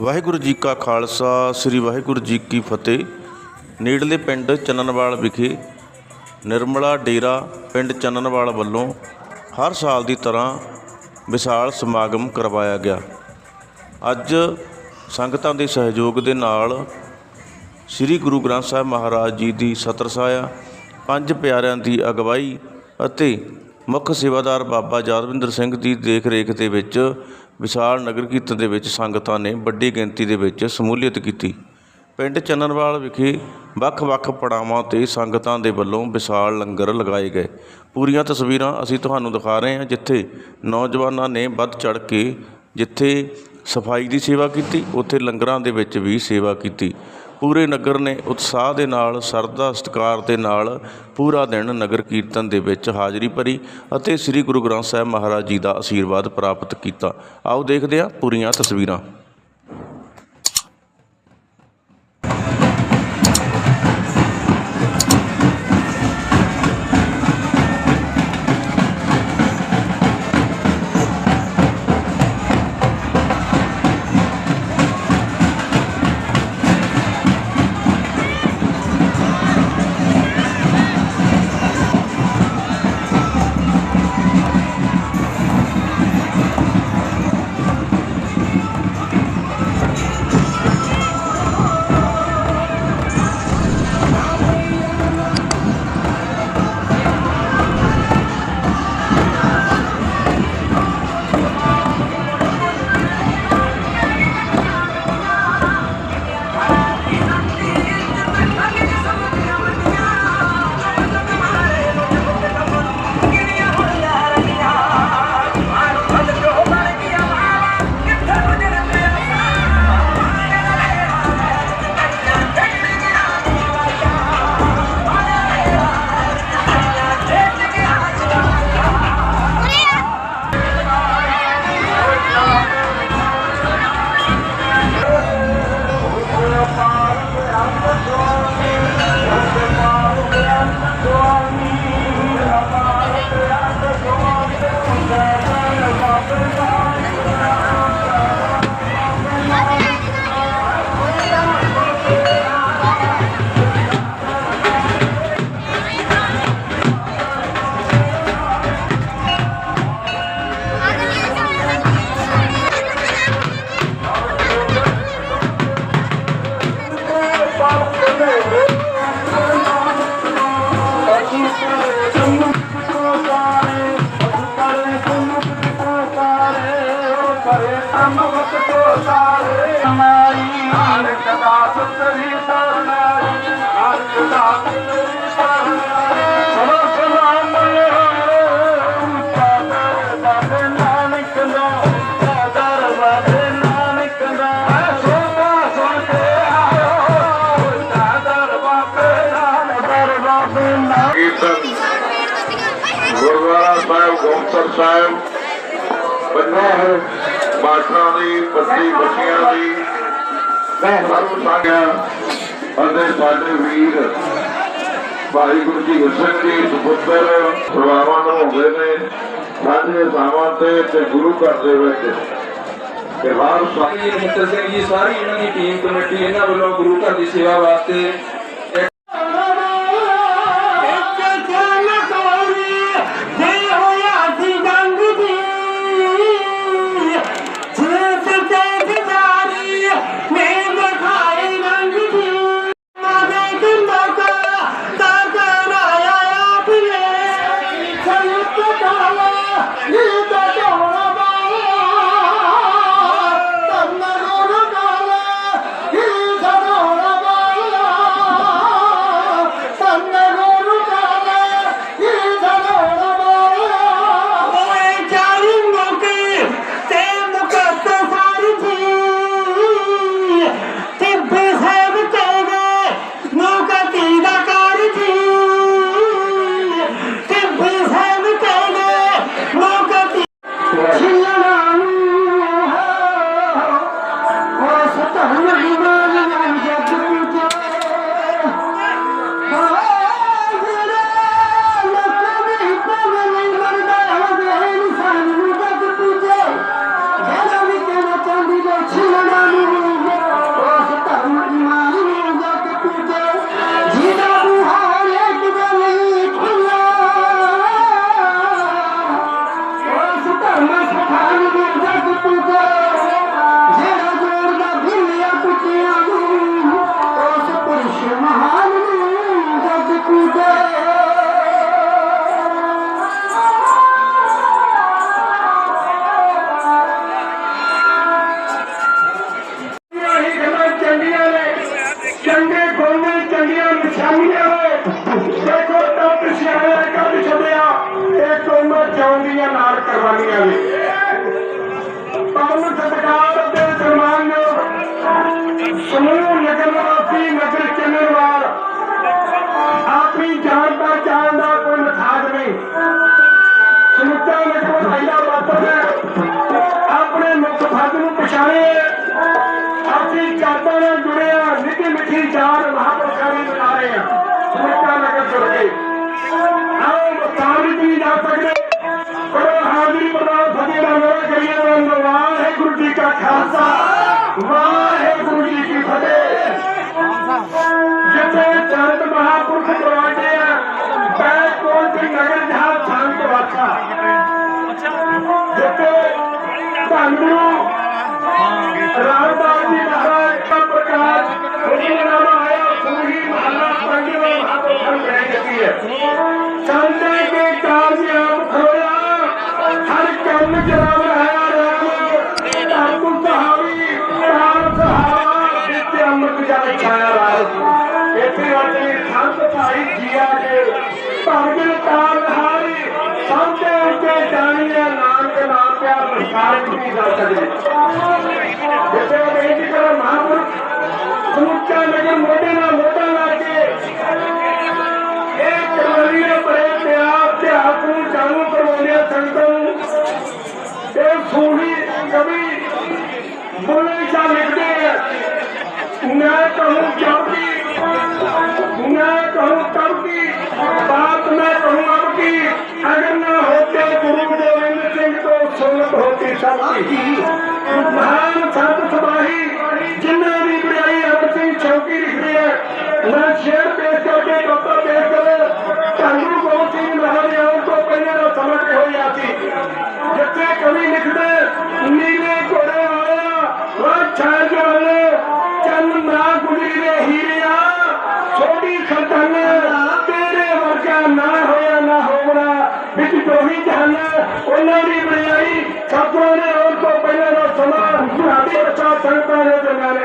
ਵਾਹਿਗੁਰੂ ਜੀ ਕਾ ਖਾਲਸਾ, ਸ੍ਰੀ ਵਾਹਿਗੁਰੂ ਜੀ ਕੀ ਫਤਿਹ। ਨੇੜਲੇ ਪਿੰਡ ਚੰਨਨਵਾਲ ਵਿਖੇ ਨਿਰਮਲਾ ਡੇਰਾ ਪਿੰਡ ਚੰਨਨਵਾਲ ਵੱਲੋਂ ਹਰ ਸਾਲ ਦੀ ਤਰ੍ਹਾਂ ਵਿਸ਼ਾਲ ਸਮਾਗਮ ਕਰਵਾਇਆ ਗਿਆ। ਅੱਜ ਸੰਗਤਾਂ ਦੇ ਸਹਿਯੋਗ ਦੇ ਨਾਲ ਸ੍ਰੀ ਗੁਰੂ ਗ੍ਰੰਥ ਸਾਹਿਬ ਮਹਾਰਾਜ ਜੀ ਦੀ ਸਤਰ ਸਾਇਆ, ਪੰਜ ਪਿਆਰਿਆਂ ਦੀ ਅਗਵਾਈ ਅਤੇ ਮੁੱਖ ਸੇਵਾਦਾਰ ਬਾਬਾ ਯਾਦਵਿੰਦਰ ਸਿੰਘ ਦੀ ਦੇਖ ਰੇਖ ਦੇ ਵਿੱਚ ਵਿਸ਼ਾਲ ਨਗਰ ਕੀਰਤਨ ਦੇ ਵਿੱਚ ਸੰਗਤਾਂ ਨੇ ਵੱਡੀ ਗਿਣਤੀ ਦੇ ਵਿੱਚ ਸਮੂਲੀਅਤ ਕੀਤੀ। ਪਿੰਡ ਚੰਨਨਵਾਲ ਵਿਖੇ ਵੱਖ-ਵੱਖ ਪੜਾਵਾਂ ਤੇ ਸੰਗਤਾਂ ਦੇ ਵੱਲੋਂ ਵਿਸ਼ਾਲ ਲੰਗਰ ਲਗਾਏ ਗਏ। ਪੂਰੀਆਂ ਤਸਵੀਰਾਂ ਅਸੀਂ ਤੁਹਾਨੂੰ ਦਿਖਾ ਰਹੇ ਹਾਂ, ਜਿੱਥੇ ਨੌਜਵਾਨਾਂ ਨੇ ਵੱਧ ਚੜ ਕੇ ਜਿੱਥੇ ਸਫ਼ਾਈ ਦੀ ਸੇਵਾ ਕੀਤੀ, ਉੱਥੇ ਲੰਗਰਾਂ ਦੇ ਵਿੱਚ ਵੀ ਸੇਵਾ ਕੀਤੀ। ਪੂਰੇ ਨਗਰ ਨੇ ਉਤਸ਼ਾਹ ਦੇ ਨਾਲ, ਸਰਦਾ ਸਤਿਕਾਰ ਦੇ ਨਾਲ ਪੂਰਾ ਦਿਨ ਨਗਰ ਕੀਰਤਨ ਦੇ ਵਿੱਚ ਹਾਜ਼ਰੀ ਭਰੀ ਅਤੇ ਸ੍ਰੀ ਗੁਰੂ ਗ੍ਰੰਥ ਸਾਹਿਬ ਮਹਾਰਾਜ ਜੀ ਦਾ ਆਸ਼ੀਰਵਾਦ ਪ੍ਰਾਪਤ ਕੀਤਾ। ਆਓ ਦੇਖਦੇ ਹਾਂ ਪੂਰੀਆਂ ਤਸਵੀਰਾਂ। ਗੁਰਦੁਆਰਾ ਸਾਹਿਬ ਗੋਮਸਰ ਸਾਹਿਬ ਬੰਨੋ ਬਾਠਾਂ ਦੀ ਪੱਤੀ ਬੱਚੀਆਂ ਦੀ ਸਰਬ ਸੰਗਿਆ ਅਤੇ ਸਾਡੇ ਵੀਰ ਭਾਈ ਗੁਰੂ ਜੀ ਹੁਸਨ ਜੀ, ਸੁਪੁੱਤਰ, ਸੇਵਾਵਾਂ ਨੂੰ ਹੋਏ ਨੇ ਸਾਡੇ ਸਾਵਾਂ ਤੇ ਤੇ ਗੁਰੂ ਘਰ ਦੇ ਵਿੱਚ ਤੇ ਹਰ ਸਾਲ ਜੀ ਮਿੱਤਰ ਜੀ, ਸਾਰੀ ਇਹਨਾਂ ਦੀ ਟੀਮ ਕਮੇਟੀ, ਇਹਨਾਂ ਵੱਲੋਂ ਗੁਰੂ ਘਰ ਦੀ ਸੇਵਾ ਵਾਸਤੇ ਧੰਨੂ ਰਾਮਦਾਸ ਜੀ ਮਹਾਰਾਜ ਦਾ ਪ੍ਰਕਾਸ਼ ਉਹਦੀ ਨਾਮ ਆਇਆ ਸੂਹੀ ਮਹਲਾ ਪੰਜਵੇਂ ਮਹਾਪੁਰਖ ਰਹਿ ਚੁੱਕੀ ਹੈ ਚੰਦੇ ਕੇ ਕਾਮਯਾਬ ਹੋਇਆ ਹਰ ਕੰਮ ਜਰਾਬ ਰਹਾ ਰਾਮ ਆਪੂ ਸਹਾਵੀ ਰਾਮ ਸਹਾਵਾ ਇੱਥੇ ਅੰਮ੍ਰਿਤ ਜਲ ਛਾਇਆ ਰਾਜ ਇੱਥੇ ਅੱਜ ਸੰਤ ਭਾਈ ਜੀਆ ਦੇ ਭਗਤ ਤਾਰ ਹਾਰੀ ਸੰਤੇ ਉੱਤੇ ਜਾਣੀਏ ਨਾਨਕ ਨਾਮ ਨਾਲ ਟੁੱਟੀ ਜਾ ਸਕਦੀ ਜਿੱਥੇ ਉਹ ਬੇਨਤੀ ਕਰਨ ਮਹਾਂਪੁਰਖ, ਸਮੁੱਚਾ ਨਗਰ ਮੋਢੇ ਨਾਲ ਮੋਢਾ ਲਾ ਕੇ ਇਹ ਕਰਵਾਲੀ ਦੇ ਬੜੇ ਪਿਆਰ ਤੇ ਆਪ ਨੂੰ ਜਾਣੂ ਕਰਵਾਉਂਦੇ ਸੰਤਾਂ ਨੂੰ ਤੇ ਸੂਹੀ ਕਵੀ ਬੋਲੇ ਜਾ ਲਿਖਦੇ ਆ, ਮੈਂ ਤੁਹਾਨੂੰ ਚਾਹਤੀ ਮੈਂ ਤੁਹਾਨੂੰ ਤਬ ਕੀ ਬਾਤ ਮੈਂ ਤੁਹਾਨੂੰ ਅਬ ਕੀ ਅਗਰ ਧਰਤੀ ਮਹਾਨ ਸੰਤ ਸਬਾਹੀ ਜਿਨ੍ਹਾਂ ਦੀ ਬੜਾਈ ਅਮਰ ਸਿੰਘ ਚੌਕੀ ਲਿਖਦੇ ਆ ਮੈਂ ਸ਼ੇਰ ਪੇਸ਼ ਕਰਕੇ ਬਾਬਾ ਪੇਸ਼ ਕਰ ਧਰਮ ਗੁਰੂ ਸਿੰਘ ਮਹਾਰਾਜ ਤੋਂ ਪਹਿਲਾਂ ਦਾ ਸਮਝ ਹੋਇਆ ਸੀ ਜਿੱਥੇ ਕਵੀ ਲਿਖਦੇ ਵਿੱਚ ਦੋਹੀ ਉਹਨਾਂ ਦੀ ਬਣਾਈ ਸਾਥੋਂ ਨੇ ਹੋਰ ਤੋਂ ਪਹਿਲਾਂ ਦਾ ਸਮਾਂ। ਤੁਹਾਡੇ ਬੱਚਾ ਸੰਗਤਾਂ ਨੇ ਦਰਮਿਆਨ